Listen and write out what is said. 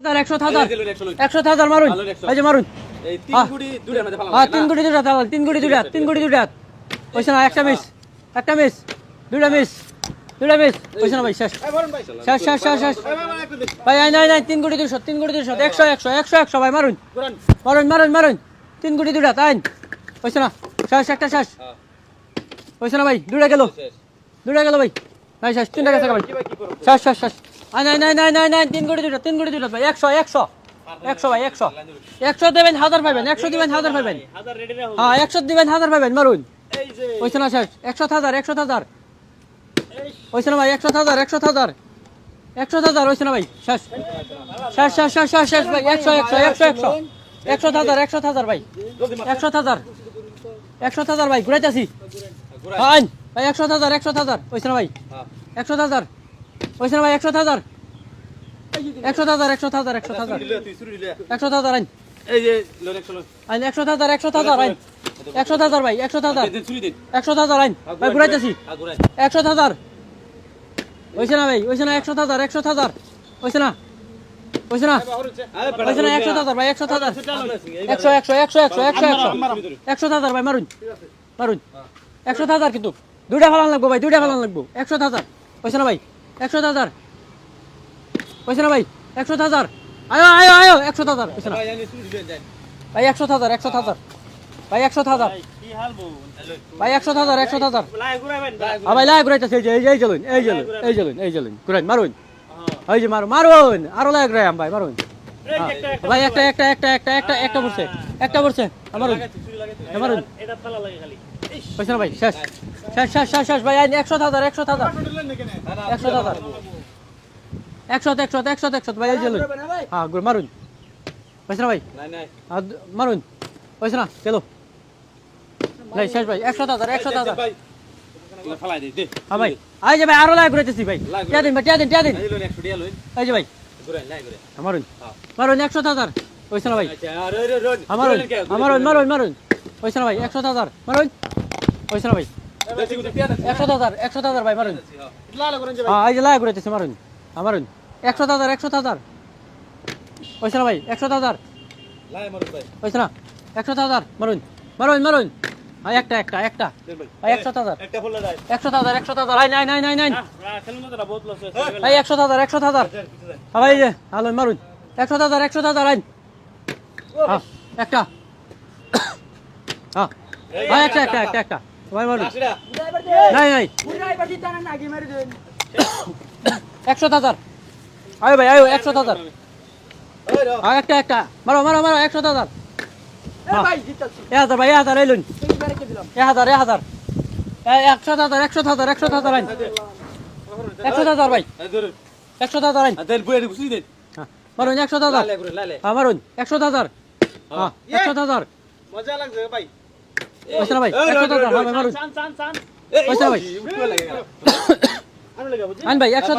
একশো হাজার। একশো হাজার মারুন। এই যে মারুন। হ্যাঁ তিন দুটা তিন কোটি দুটা তিন দুটা হয়েছে না একটা মিস একটা মিস দুটা মিস দুটা মিস হয়েছে না ভাই শেষ। শেষ শেষ শেষ শেষ। ভাই আই নাই নাই তিন কোটি দুশো তিন কোটি দুশো একশো একশো একশো একশো ভাই মারুন। মারুন। মারুন মারুন তিন কোটি দুটা তাই। হয়েছে না। শেষ একটা শেষ। হ্যাঁ। না ভাই দুটা গেল। দুটা গেল ভাই। ভাই শেষ তিনটা গেছে ভাই। শেষ শেষ শেষ। নাই নাই নাই নাই নাই তিন কোটি দুটা তিন কোটি দুটা ভাই একশো একশো। একশো ভাই একশো। একশো দেবেন হাজার পাবেন একশো দিবেন হাজার পাবেন। হ্যাঁ একশো দিবেন হাজার পাবেন মারুন। হয়েছে না শেষ। একশো হাজার একশো হাজার। হয়েছে না ভাই একশো হাজার একশো হাজার। একশো হাজার হয়েছে না ভাই শেষ। শেষ শেষ শেষ শেষ শেষ ভাই একশো একশো একশো একশো। একশো হাজার একশো হাজার ভাই। একশো হাজার। একশো হাজার ভাই ঘুরাইতেছি। ভাই একশো হাজার একশো হাজার হয়েছে না ভাই। একশো হাজার। হয়েছে না ভাই একশো হাজার। একশো হাজার একশো হাজার একশো হাজার। একশো হাজার আইন। আইন একশো হাজার একশো হাজার আইন। একশো হাজার ভাই একশো হাজার। দিন, শুরু একশো হাজার আইন। ভাই ঘুরাইতেছি। একশো হাজার। না ভাই না একশো হাজার একশো হাজার। হয়েছে না না আরে, না একশো হাজার ভাই একশো হাজার। এই একশো একশো একশো একশো একশো একশো। একশো হাজার ভাই মারুন। মারুন। একশো হাজার কিন্তু। দুইটা ফালান লাগবো ভাই দুইটা ফালান লাগবো। একশো হাজার। না ভাই। একশো হাজার। হয়েছে না ভাই একশো হাজার। আয়ো আয়ো আয়ো একশো হাজার না। ভাই, একশো হাজার একশো হাজার। ভাই একশো হাজার। ভাই একশো হাজার একশো হাজার। হ্যাঁ ভাই লাই ঘুরাইতেছে এই যে এই যে এই জ্বলুন এই জ্বলুন এই জ্বলুন ঘুরাইন মারুন এই যে মারুন মারুন আরও লাই ঘুরাইম ভাই মারুন। ভাই একটা একটা একটা একটা একটা একটা পড়ছে একটা পড়ছে। মারুন ভাই? শেষ। শেষ শেষ শেষ শেষ ভাই আইন একশো হাজার একশো হাজার। একশো হাজার। একশো একশো একশো একশো ভাই এই জ্বলুন হ্যাঁ মারুন। হয়েছে ভাই? নাই, নাই। আর মারুন। হয়েছে না? চলো। ভাই শেষ ভাই একশো হাজার একশো হাজার। হ্যাঁ ভাই। এই যে ভাই আরও লাই ঘুরাইতেছি ভাই। টিয়া দিন ভাই টিয়া দিন টিয়া দিন। এই। যে ভাই। মারুন। হ্যাঁ। মারুন একশো হাজার। না ভাই? আচ্ছা। মারুন। মারুন মারুন মারুন। হয়েছে না ভাই, একশো হাজার, মারুন হয়েছে না ভাই। একশো হাজার একশো হাজার ভাই, মারুন হ্যাঁ। এই যে লাই ঘুরাইতেছি, মারুন হ্যাঁ মারুন একশো হাজার একশো হাজার হয়েছে ভাই, একশো হাজার। হয়েছে না একশো হাজার, মারুন মারুন মারুন হ্যাঁ একটা একটা একটা একশো হাজার। একশো হাজার একশো হাজার হাই নাই নাই নাই নাই। ভাই, একশো হাজার একশো হাজার হ্যাঁ ভাই যে হ্যালো মারুন একশো হাজার একশো হাজার আইন হ্যাঁ একটা হ্যাঁ। একটা একটা একটা একটা। ভাই মারুন নাই নাই। একশো হাজার। আয়ো ভাই আয়ো একশো হাজার। ওই হ্যাঁ একটা একটা। মারো মারো মারো একশো হাজার। এ হাজার ভাই এ হাজার এই লুন এ হাজার এ হাজার। এ- একশো হাজার একশো হাজার একশো হাজার আইন। একশো হাজার ভাই। একশো হাজার আইন। আর। হ্যাঁ, মারুন একশো হাজার। হ্যাঁ মারুন একশো হাজার। হ্যাঁ একশো হাজার। মজা লাগছে ভাই। হয়েছে না ভাই একশো হ্যাঁ ভাই মারুন পয়সা। আনো একশো